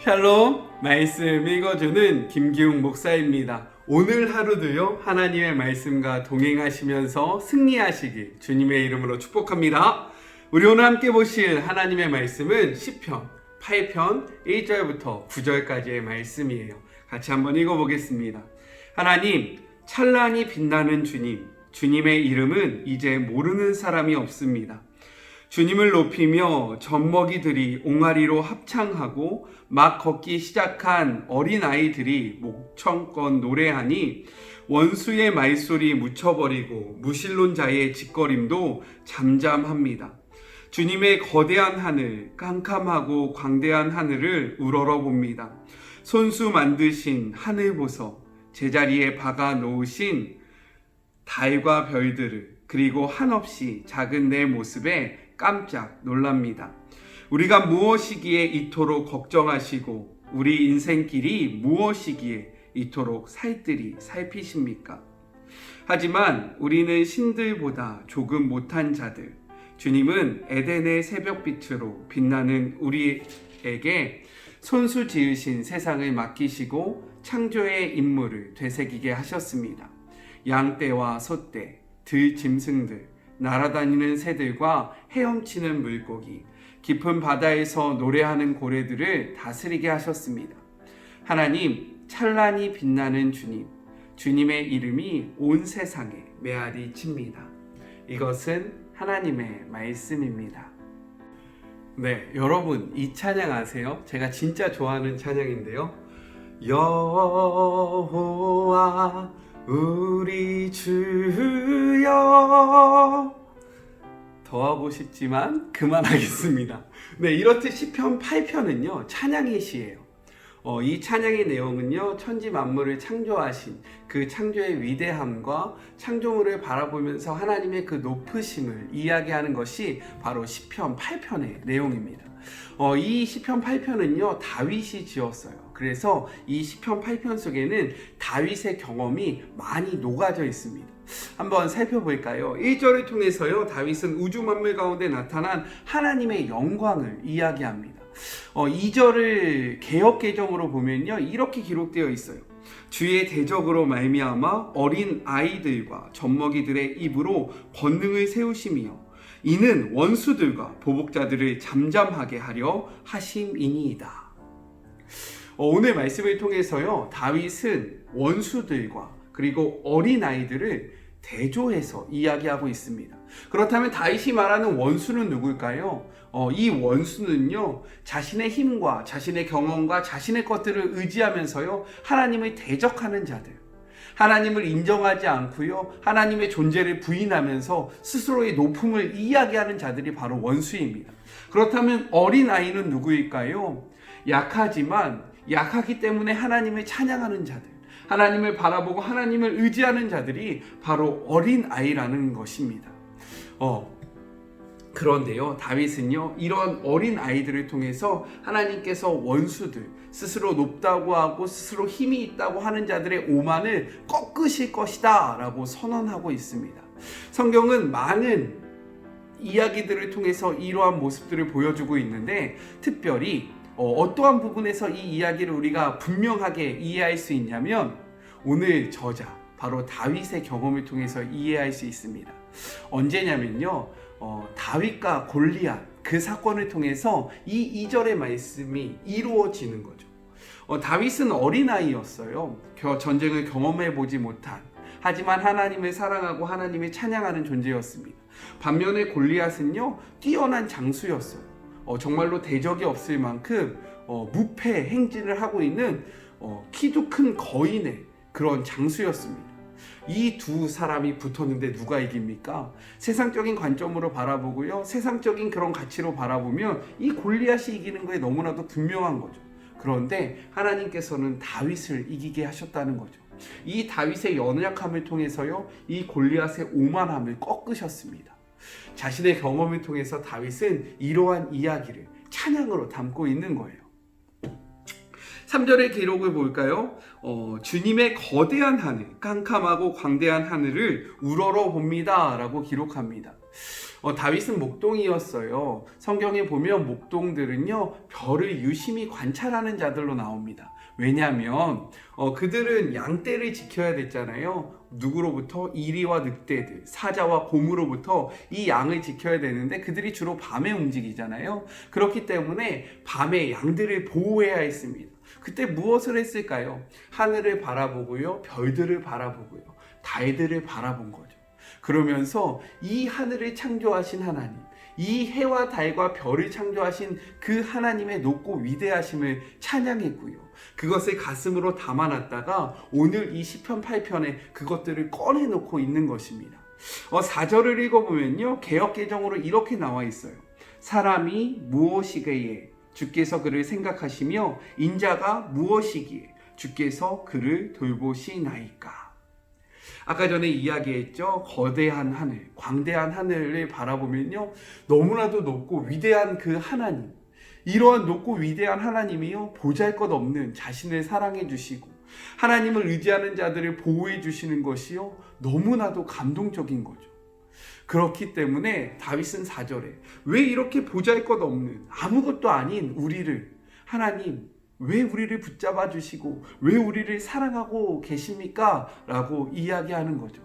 샬롬 말씀 읽어주는 김기웅 목사입니다. 오늘 하루도요 하나님의 말씀과 동행하시면서 승리하시길 주님의 이름으로 축복합니다. 우리 오늘 함께 보실 하나님의 말씀은 시편 8편 1절부터 9절까지의 말씀이에요. 같이 한번 읽어보겠습니다. 하나님 찬란히 빛나는 주님 주님의 이름은 이제 모르는 사람이 없습니다. 주님을 높이며 젖먹이들이 옹알이로 합창하고 막 걷기 시작한 어린아이들이 목청껏 노래하니 원수의 말소리 묻혀버리고 무신론자의 짓거림도 잠잠합니다. 주님의 거대한 하늘, 깜깜하고 광대한 하늘을 우러러 봅니다. 손수 만드신 하늘 보석, 제자리에 박아 놓으신 달과 별들을 그리고 한없이 작은 내 모습에 깜짝 놀랍니다. 우리가 무엇이기에 이토록 걱정하시고 우리 인생길이 무엇이기에 이토록 살뜰히 살피십니까? 하지만 우리는 신들보다 조금 못한 자들, 주님은 에덴의 새벽빛으로 빛나는 우리에게 손수 지으신 세상을 맡기시고 창조의 임무를 되새기게 하셨습니다. 양떼와 소떼, 들 짐승들, 날아다니는 새들과 헤엄치는 물고기, 깊은 바다에서 노래하는 고래들을 다스리게 하셨습니다. 하나님, 찬란히 빛나는 주님, 주님의 이름이 온 세상에 메아리 칩니다. 이것은 하나님의 말씀입니다. 네, 여러분 이 찬양 아세요? 제가 진짜 좋아하는 찬양인데요. 여호와 우리 주여 더 하고 싶지만 그만하겠습니다. 네, 이렇듯 시편 8편은요 찬양의 시예요. 어, 이 찬양의 내용은요 천지 만물을 창조하신 그 창조의 위대함과 창조물을 바라보면서 하나님의 그 높으심을 이야기하는 것이 바로 시편 8편의 내용입니다. 어, 이 시편 8편은요 다윗이 지었어요. 그래서 이 시편 8편 속에는 다윗의 경험이 많이 녹아져 있습니다. 한번 살펴볼까요? 1절을 통해서요 다윗은 우주 만물 가운데 나타난 하나님의 영광을 이야기합니다. 어, 2절을 개혁 개정으로 보면요 이렇게 기록되어 있어요. 주의 대적으로 말미암아 어린 아이들과 젖먹이들의 입으로 권능을 세우시며 이는 원수들과 보복자들을 잠잠하게 하려 하심이니이다. 어, 오늘 말씀을 통해서요 다윗은 원수들과 그리고 어린 아이들을 대조해서 이야기하고 있습니다. 그렇다면 다윗이 말하는 원수는 누굴까요? 어, 이 원수는요, 자신의 힘과 자신의 경험과 자신의 것들을 의지하면서요, 하나님을 대적하는 자들. 하나님을 인정하지 않고요, 하나님의 존재를 부인하면서 스스로의 높음을 이야기하는 자들이 바로 원수입니다. 그렇다면 어린 아이는 누구일까요? 약하지만 약하기 때문에 하나님을 찬양하는 자들. 하나님을 바라보고 하나님을 의지하는 자들이 바로 어린 아이라는 것입니다. 어, 그런데요, 다윗은요, 이런 어린 아이들을 통해서 하나님께서 원수들, 스스로 높다고 하고 스스로 힘이 있다고 하는 자들의 오만을 꺾으실 것이다 라고 선언하고 있습니다. 성경은 많은 이야기들을 통해서 이러한 모습들을 보여주고 있는데, 특별히 어, 떠한 부분에서 이 이야기를 우리가 분명하게 이해할 수 있냐면, 오늘 저자, 바로 다윗의 경험을 통해서 이해할 수 있습니다. 언제냐면요, 어, 다윗과 골리앗 그 사건을 통해서 이 2절의 말씀이 이루어지는 거죠. 어, 다윗은 어린아이였어요. 전쟁을 경험해 보지 못한 하지만 하나님을 사랑하고 하나님을 찬양하는 존재였습니다. 반면에 골리앗은요 뛰어난 장수였어요. 어, 정말로 대적이 없을 만큼 어, 무패 행진을 하고 있는 어, 키도 큰 거인의 그런 장수였습니다. 이 두 사람이 붙었는데 누가 이깁니까? 세상적인 관점으로 바라보고요. 세상적인 그런 가치로 바라보면 이 골리앗이 이기는 거에 너무나도 분명한 거죠. 그런데 하나님께서는 다윗을 이기게 하셨다는 거죠. 이 다윗의 연약함을 통해서요. 이 골리앗의 오만함을 꺾으셨습니다. 자신의 경험을 통해서 다윗은 이러한 이야기를 찬양으로 담고 있는 거예요. 3절의 기록을 볼까요? 어, 주님의 거대한 하늘, 깜깜하고 광대한 하늘을 우러러 봅니다. 라고 기록합니다. 어, 다윗은 목동이었어요. 성경에 보면 목동들은요, 별을 유심히 관찰하는 자들로 나옵니다. 왜냐하면 어, 그들은 양떼를 지켜야 됐잖아요. 누구로부터 이리와 늑대들, 사자와 곰으로부터 이 양을 지켜야 되는데 그들이 주로 밤에 움직이잖아요. 그렇기 때문에 밤에 양들을 보호해야 했습니다. 그때 무엇을 했을까요? 하늘을 바라보고요, 별들을 바라보고요, 달들을 바라본 거죠. 그러면서 이 하늘을 창조하신 하나님, 이 해와 달과 별을 창조하신 그 하나님의 높고 위대하심을 찬양했고요. 그것을 가슴으로 담아놨다가 오늘 이 시편 8편에 그것들을 꺼내놓고 있는 것입니다. 어, 4절을 읽어보면요. 개혁개정으로 이렇게 나와 있어요. 사람이 무엇이기에 주께서 그를 생각하시며 인자가 무엇이기에 주께서 그를 돌보시나이까. 아까 전에 이야기했죠. 거대한 하늘, 광대한 하늘을 바라보면요. 너무나도 높고 위대한 그 하나님. 이러한 높고 위대한 하나님이요. 보잘 것 없는 자신을 사랑해 주시고 하나님을 의지하는 자들을 보호해 주시는 것이요. 너무나도 감동적인 거죠. 그렇기 때문에 다윗은 4절에 왜 이렇게 보잘 것 없는 아무것도 아닌 우리를 하나님 왜 우리를 붙잡아 주시고 왜 우리를 사랑하고 계십니까? 라고 이야기하는 거죠.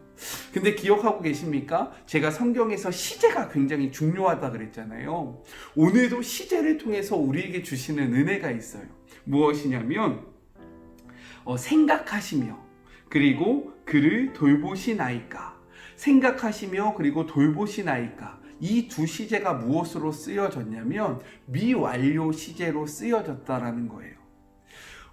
근데 기억하고 계십니까? 제가 성경에서 시제가 굉장히 중요하다 그랬잖아요. 오늘도 시제를 통해서 우리에게 주시는 은혜가 있어요. 무엇이냐면 어, 생각하시며 그리고 그를 돌보시나이까 생각하시며 그리고 돌보시나이까 이 두 시제가 무엇으로 쓰여졌냐면 미완료 시제로 쓰여졌다라는 거예요.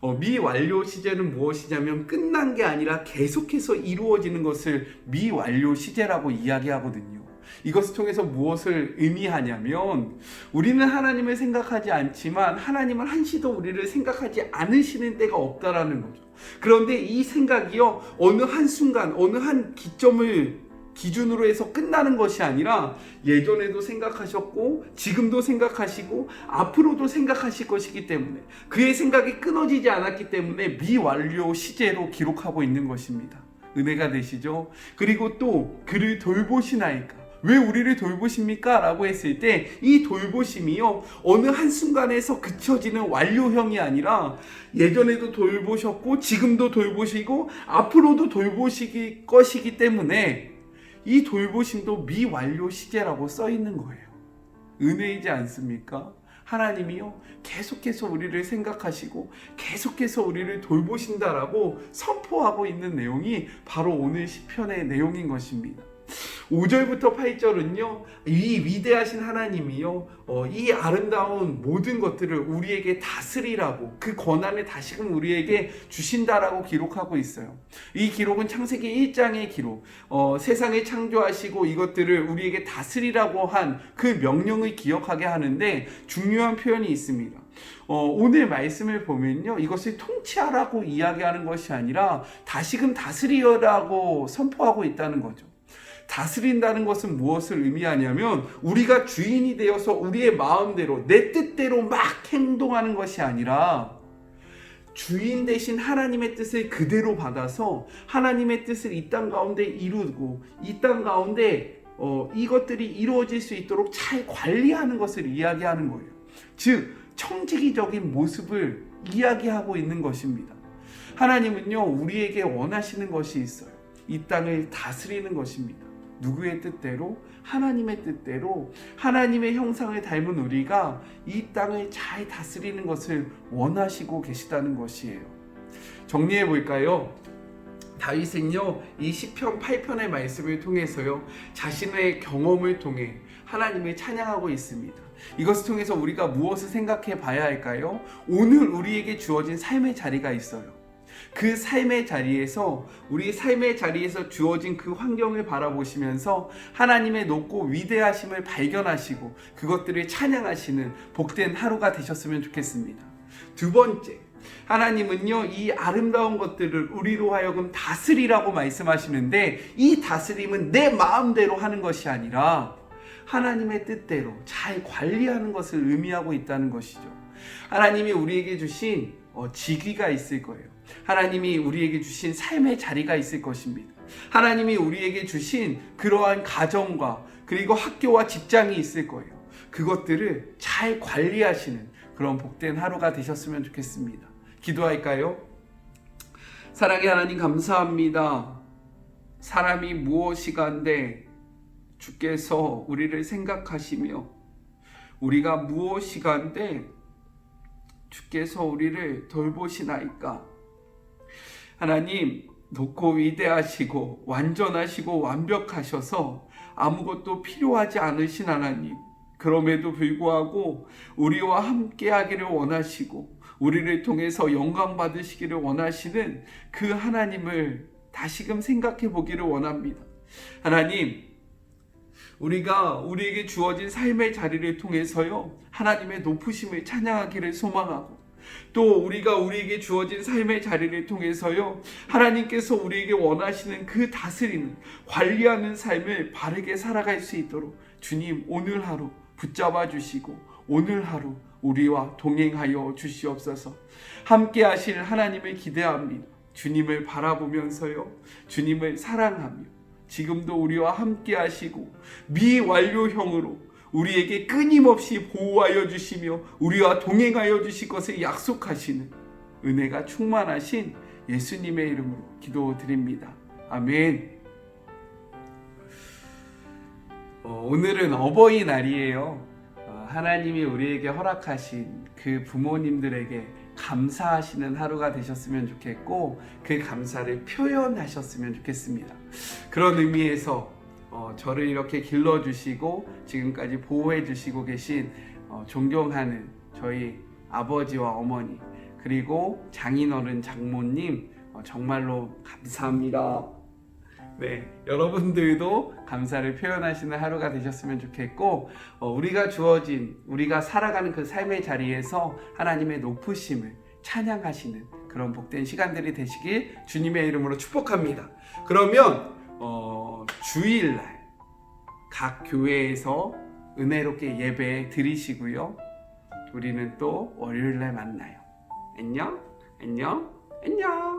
어, 미완료 시제는 무엇이냐면 끝난 게 아니라 계속해서 이루어지는 것을 미완료 시제라고 이야기하거든요. 이것을 통해서 무엇을 의미하냐면 우리는 하나님을 생각하지 않지만 하나님은 한시도 우리를 생각하지 않으시는 때가 없다라는 거죠. 그런데 이 생각이요 어느 한 순간 어느 한 기점을 기준으로 해서 끝나는 것이 아니라 예전에도 생각하셨고 지금도 생각하시고 앞으로도 생각하실 것이기 때문에 그의 생각이 끊어지지 않았기 때문에 미완료 시제로 기록하고 있는 것입니다. 은혜가 되시죠? 그리고 또 그를 돌보시나이까 왜 우리를 돌보십니까? 라고 했을 때 이 돌보심이요 어느 한순간에서 그쳐지는 완료형이 아니라 예전에도 돌보셨고 지금도 돌보시고 앞으로도 돌보실 것이기 때문에 이 돌보심도 미완료 시제라고 써 있는 거예요. 은혜이지 않습니까? 하나님이요 계속해서 우리를 생각하시고 계속해서 우리를 돌보신다라고 선포하고 있는 내용이 바로 오늘 시편의 내용인 것입니다. 5절부터 8절은요, 이 위대하신 하나님이요, 어, 이 아름다운 모든 것들을 우리에게 다스리라고 그 권한을 다시금 우리에게 주신다라고 기록하고 있어요. 이 기록은 창세기 1장의 기록, 어, 세상을 창조하시고 이것들을 우리에게 다스리라고 한 그 명령을 기억하게 하는데 중요한 표현이 있습니다. 어, 오늘 말씀을 보면요, 이것을 통치하라고 이야기하는 것이 아니라 다시금 다스리라고 선포하고 있다는 거죠. 다스린다는 것은 무엇을 의미하냐면 우리가 주인이 되어서 우리의 마음대로 내 뜻대로 막 행동하는 것이 아니라 주인 대신 하나님의 뜻을 그대로 받아서 하나님의 뜻을 이 땅 가운데 이루고 이 땅 가운데 어, 이것들이 이루어질 수 있도록 잘 관리하는 것을 이야기하는 거예요. 즉 청지기적인 모습을 이야기하고 있는 것입니다. 하나님은요 우리에게 원하시는 것이 있어요. 이 땅을 다스리는 것입니다. 누구의 뜻대로 하나님의 뜻대로 하나님의 형상을 닮은 우리가 이 땅을 잘 다스리는 것을 원하시고 계시다는 것이에요. 정리해 볼까요? 다윗은요 이 시편 8편의 말씀을 통해서요 자신의 경험을 통해 하나님을 찬양하고 있습니다. 이것을 통해서 우리가 무엇을 생각해 봐야 할까요? 오늘 우리에게 주어진 삶의 자리가 있어요. 그 삶의 자리에서 우리 삶의 자리에서 주어진 그 환경을 바라보시면서 하나님의 높고 위대하심을 발견하시고 그것들을 찬양하시는 복된 하루가 되셨으면 좋겠습니다. 두 번째, 하나님은요, 이 아름다운 것들을 우리로 하여금 다스리라고 말씀하시는데 이 다스림은 내 마음대로 하는 것이 아니라 하나님의 뜻대로 잘 관리하는 것을 의미하고 있다는 것이죠. 하나님이 우리에게 주신 어, 직위가 있을 거예요. 하나님이 우리에게 주신 삶의 자리가 있을 것입니다. 하나님이 우리에게 주신 그러한 가정과 그리고 학교와 직장이 있을 거예요. 그것들을 잘 관리하시는 그런 복된 하루가 되셨으면 좋겠습니다. 기도할까요? 사랑의 하나님 감사합니다. 사람이 무엇이간데 주께서 우리를 생각하시며 우리가 무엇이간데 주께서 우리를 돌보시나이까 하나님 높고 위대하시고 완전하시고 완벽하셔서 아무것도 필요하지 않으신 하나님 그럼에도 불구하고 우리와 함께 하기를 원하시고 우리를 통해서 영광 받으시기를 원하시는 그 하나님을 다시금 생각해 보기를 원합니다. 하나님, 우리가 우리에게 주어진 삶의 자리를 통해서요, 하나님의 높으심을 찬양하기를 소망하고, 또 우리가 우리에게 주어진 삶의 자리를 통해서요, 하나님께서 우리에게 원하시는 그 다스리는, 관리하는 삶을 바르게 살아갈 수 있도록 주님 오늘 하루 붙잡아 주시고, 오늘 하루 우리와 동행하여 주시옵소서. 함께 하실 하나님을 기대합니다. 주님을 바라보면서요. 주님을 사랑하며 지금도 우리와 함께 하시고 미완료형으로 우리에게 끊임없이 보호하여 주시며 우리와 동행하여 주실 것을 약속하시는 은혜가 충만하신 예수님의 이름으로 기도드립니다. 아멘. 어, 오늘은 어버이날이에요. 어, 하나님이 우리에게 허락하신 그 부모님들에게 감사하시는 하루가 되셨으면 좋겠고 그 감사를 표현하셨으면 좋겠습니다. 그런 의미에서 어, 저를 이렇게 길러주시고 지금까지 보호해주시고 계신 어, 존경하는 저희 아버지와 어머니 그리고 장인어른 장모님 어, 정말로 감사합니다. 네, 여러분들도 감사를 표현하시는 하루가 되셨으면 좋겠고, 어, 우리가 주어진, 우리가 살아가는 그 삶의 자리에서 하나님의 높으심을 찬양하시는 그런 복된 시간들이 되시길 주님의 이름으로 축복합니다. 그러면, 어, 주일날 각 교회에서 은혜롭게 예배 드리시고요. 우리는 또 월요일날 만나요. 안녕, 안녕, 안녕.